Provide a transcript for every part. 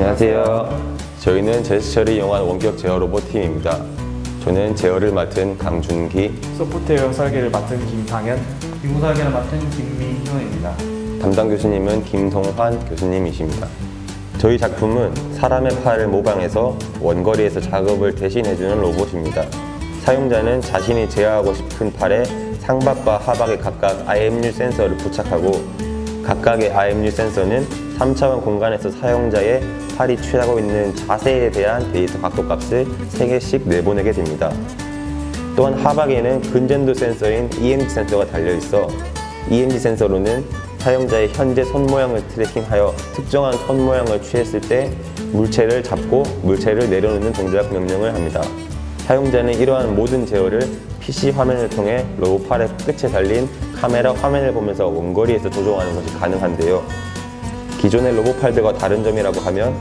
안녕하세요. 저희는 제스처를 이용한 원격 제어 로봇 팀입니다. 저는 제어를 맡은 강준기, 소프트웨어 설계를 맡은 김상현, 기구 설계를 맡은 김민효입니다. 담당 교수님은 김동환 교수님이십니다. 저희 작품은 사람의 팔을 모방해서 원거리에서 작업을 대신해주는 로봇입니다. 사용자는 자신이 제어하고 싶은 팔에 상박과 하박에 각각 IMU 센서를 부착하고 각각의 IMU 센서는 3차원 공간에서 사용자의 팔이 취하고 있는 자세에 대한 데이터 각도 값을 3개씩 내보내게 됩니다. 또한 하박에는 근전도 센서인 EMG 센서가 달려있어 EMG 센서로는 사용자의 현재 손 모양을 트래킹하여 특정한 손 모양을 취했을 때 물체를 잡고 물체를 내려놓는 동작 명령을 합니다. 사용자는 이러한 모든 제어를 PC 화면을 통해 로봇 팔의 끝에 달린 카메라 화면을 보면서 원거리에서 조종하는 것이 가능한데요. 기존의 로봇 팔들과 다른 점이라고 하면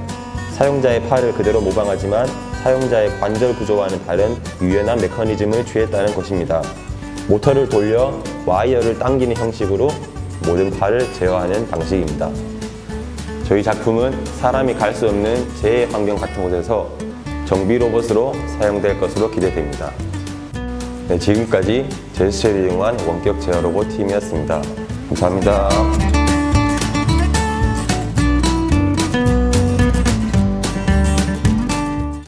사용자의 팔을 그대로 모방하지만 사용자의 관절 구조와는 다른 유연한 메커니즘을 취했다는 것입니다. 모터를 돌려 와이어를 당기는 형식으로 모든 팔을 제어하는 방식입니다. 저희 작품은 사람이 갈 수 없는 재해 환경 같은 곳에서 정비 로봇으로 사용될 것으로 기대됩니다. 네, 지금까지 제스처를 이용한 원격 제어 로봇 팀이었습니다. 감사합니다.